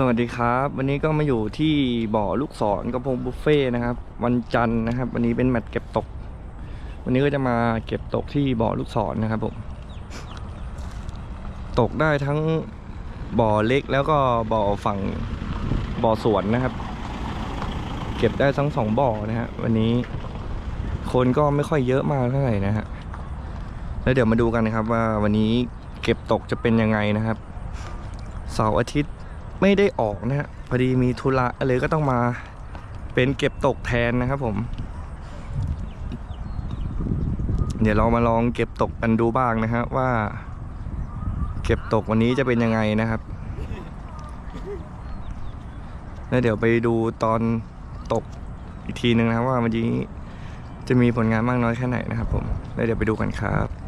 สวัสดีครับ วันนี้ก็มาอยู่ที่บ่อลูกศรกระพงบุฟเฟ่นะครับ วันจันทร์นะครับ วันนี้เป็นแมตช์เก็บตก วันนี้ก็จะมาเก็บตกที่บ่อลูกศรนะครับผมตกได้ทั้งบ่อเล็กแล้วก็บ่อฝั่งบ่อสวนนะครับ เก็บได้ทั้งสองบ่อนะฮะวันนี้คนก็ไม่ค่อยเยอะมากเท่าไหร่นะฮะแล้วเดี๋ยวมาดูกันนะครับว่าวันนี้เก็บตกจะเป็นยังไงนะครับเสาร์อาทิตย์ ไม่ได้ออกนะฮะพอดีมีธุระเลยก็ต้องมาเป็นเก็บตกแทนนะครับผม เดี๋ยวเรามาลองเก็บตกกันดูบ้างนะฮะว่า เก็บตกวันนี้จะเป็นยังไงนะครับแล้วเดี๋ยวไปดูตอนตกอีกทีนึงนะครับว่าวันนี้จะมีผลงานมากน้อยแค่ไหนนะครับผมแล้วเดี๋ยวไปดูกันครับ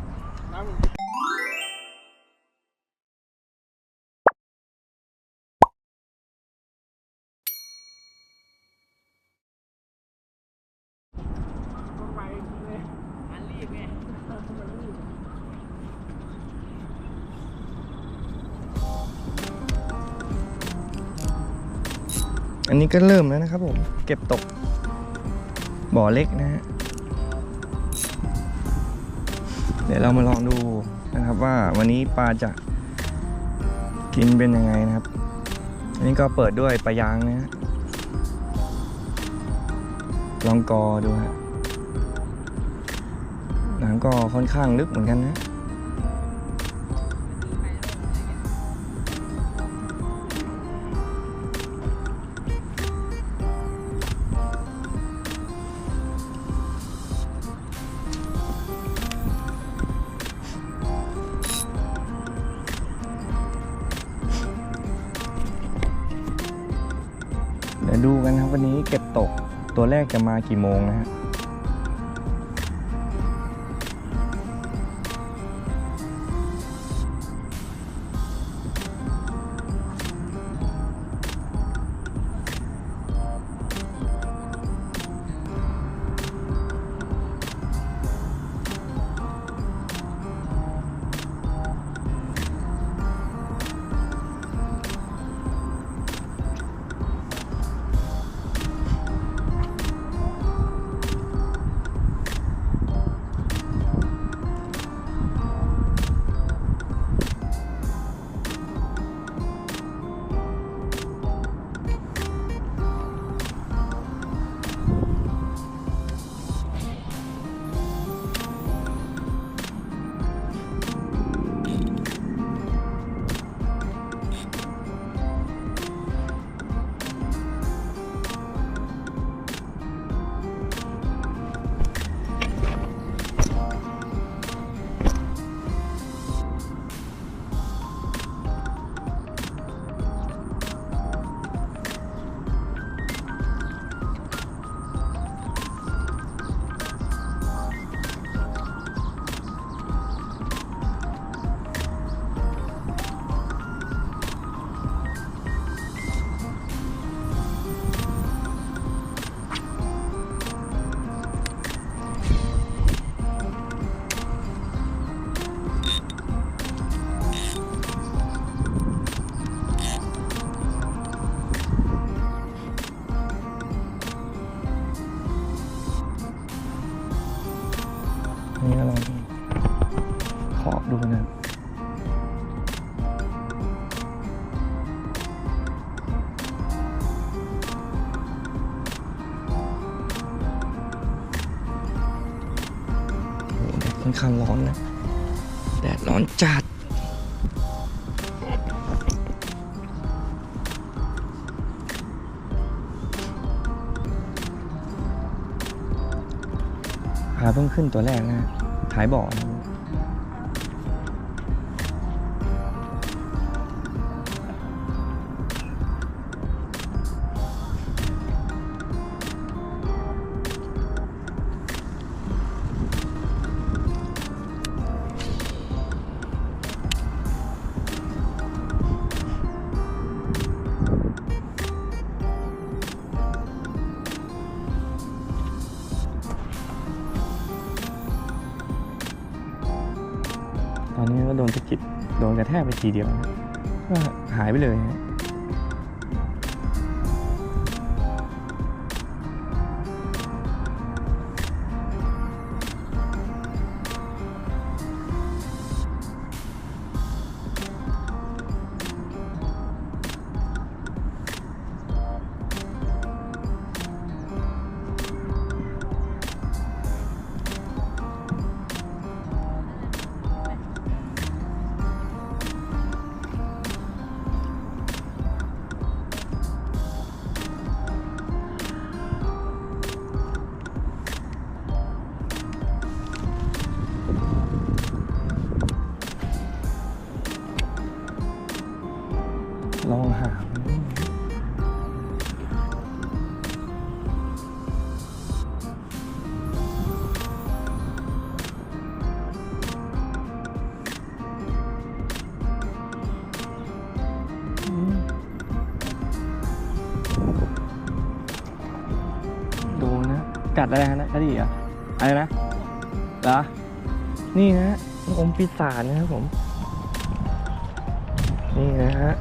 อันนี้ก็เริ่มแล้วนะครับผม เก็บตก บ่อเล็กนะฮะ เดี๋ยวเรามาลองดูนะครับว่าวันนี้ปลาจะกินเป็นยังไงนะครับ อันนี้ก็เปิดด้วยปลายางนะฮะ ลองกอดูฮะน้ำก็ค่อนข้างลึกเหมือนกันนะ วันนี้เก็บตกตัวแรกจะมากี่โมงนะฮะ ดูนะโอ้โหแดดค่อนข้างร้อนนะ แดดร้อนจัดพาเพิ่งขึ้นตัวแรกนะท้ายบ่อนะ แทกไปทีเดียวก็หายไปเลย อะไรนะกระดี่เหรอะอะไรนะเหรอนี่นะลูกอมปีศาจนะครับผม นี่นะฮะ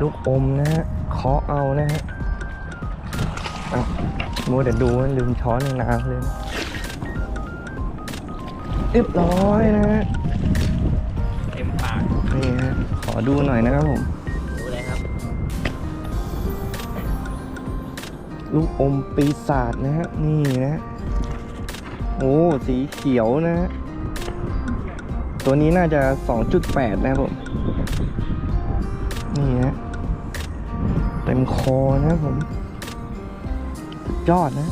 ลูกอมนะฮะเคาะเอานะฮะอะมัวแต่ดูนะลืมช้อนในน้ำเลยนะเรียบร้อยนะฮะเต็มปากนี่ฮะขอดูหน่อยนะครับผม ลูกอมปีศาจนะฮะ นี่นะ โอ้ สีเขียวนะฮะตัวนี้น่าจะ 2.8 นะครับผม นี่ฮะ เต็มคอนะครับผม สุดยอดนะ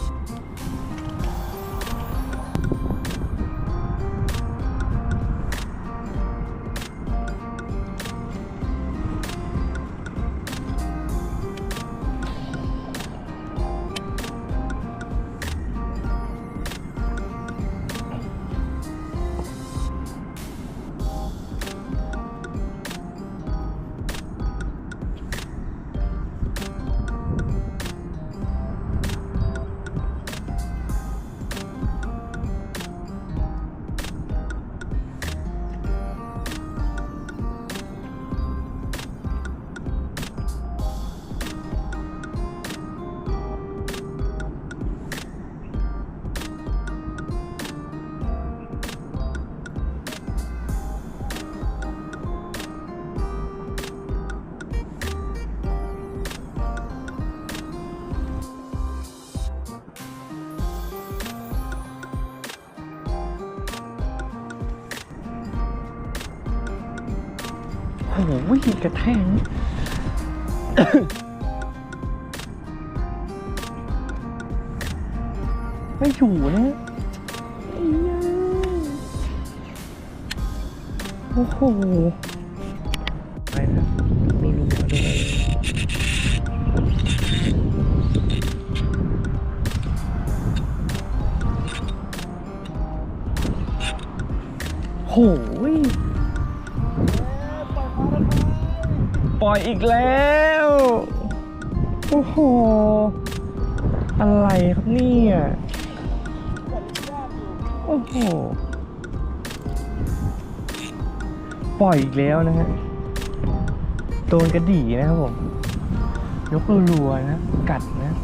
โอ้โหกระแทงไม่อยู่นะโอ้โห อีกแล้ว โอ้โห อะไรครับเนี่ยโอ้โห ปล่อยอีกแล้วนะฮะ โดนกระดี่นะครับผม ยกรัวๆนะ กัดนะ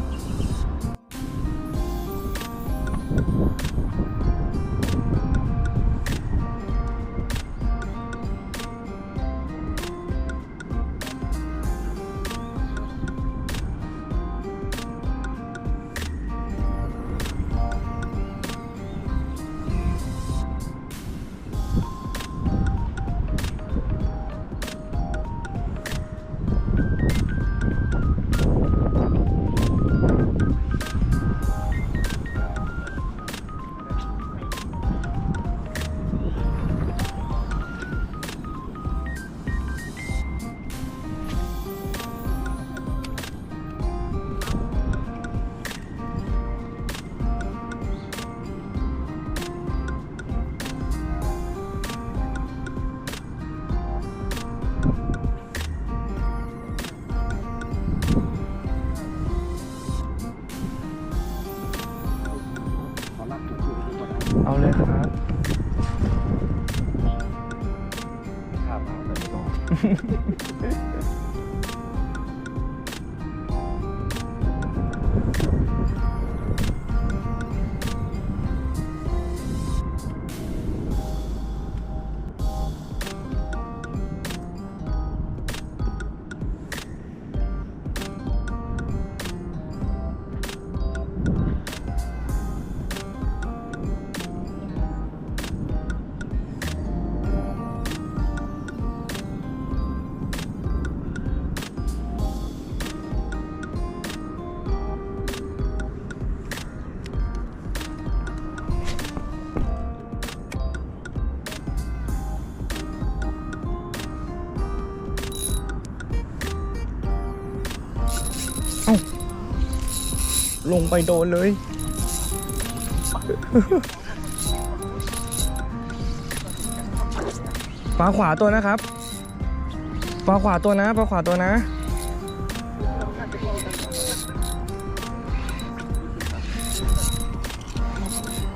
ลงไปโดนเลยปลาขวาตัวนะครับปลาขวาตัวนะปลาขวาตัวนะ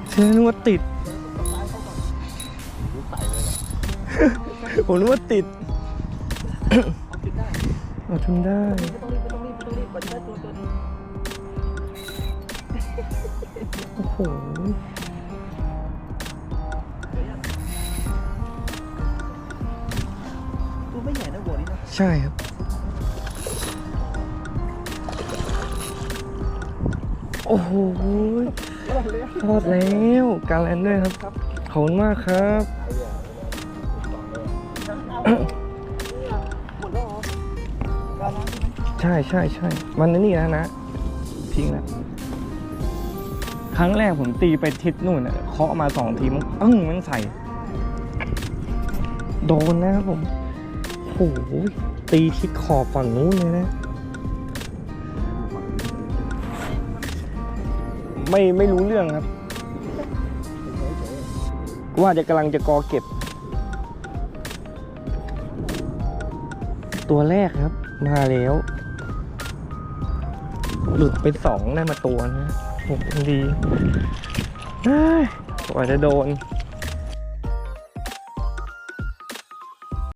เชื่อนึกว่าติด ผมนึกว่าติดเอาทำได้ โอ้โหตัวไม่ใหญ่นะบัวนี้นะใช่ครับ โอ้โหทอดแล้วการแลนด้วยครับ ขอบคุณมากครับหมดแล้วเหรอการล้างใช่ไหมใช่ใช่ใช่มันนี่นะนะ ทิ้งแล้ว ครั้งแรกผมตีไปทิศนู่นน่ะเคาะมาสองทีมันอึ้งมันใส่ โดนนะครับผมโอ้โหตีทิศขอบฝั่งนู้นเลยนะ ไม่ไม่รู้เรื่องครับ ว่าจะกำลังจะกอเก็บ ตัวแรกครับ มาแล้ว หลุดไปสองได้มาตัวนะ โหดีเฮ้ยกว่าจะโดน